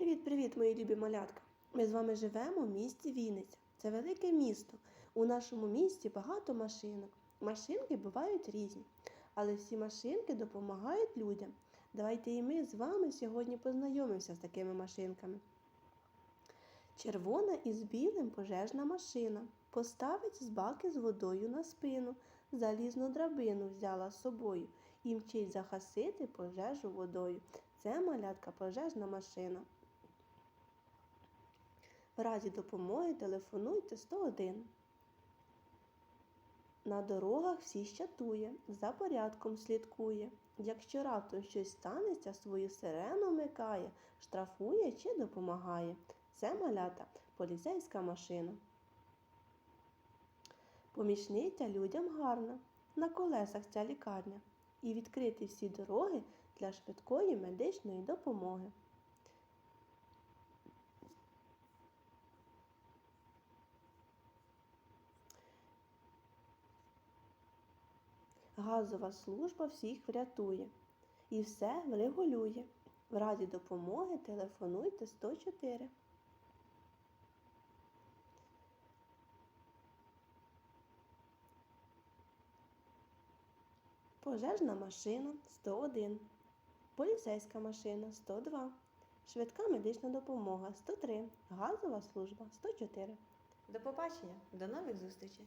Привіт-привіт, мої любі малятка! Ми з вами живемо в місті Вінниця. Це велике місто. У нашому місті багато машинок. Машинки бувають різні, але всі машинки допомагають людям. Давайте і ми з вами сьогодні познайомимося з такими машинками. Червона із білим пожежна машина. Поставить з баки з водою на спину, залізну драбину взяла з собою і мчить загасити пожежу водою. Це малятка пожежна машина. В разі допомоги телефонуйте 101. На дорогах всі щатує, за порядком слідкує. Якщо раптом щось станеться, свою сирену вмикає, штрафує чи допомагає. Це малята поліцейська машина. Помічниця людям гарна, на колесах ця лікарня. І відкриті всі дороги для швидкої медичної допомоги. Газова служба всіх врятує і все врегулює. В разі допомоги телефонуйте 104. Пожежна машина 101. Поліцейська машина 102. Швидка медична допомога 103. Газова служба 104. До побачення, до нових зустрічей!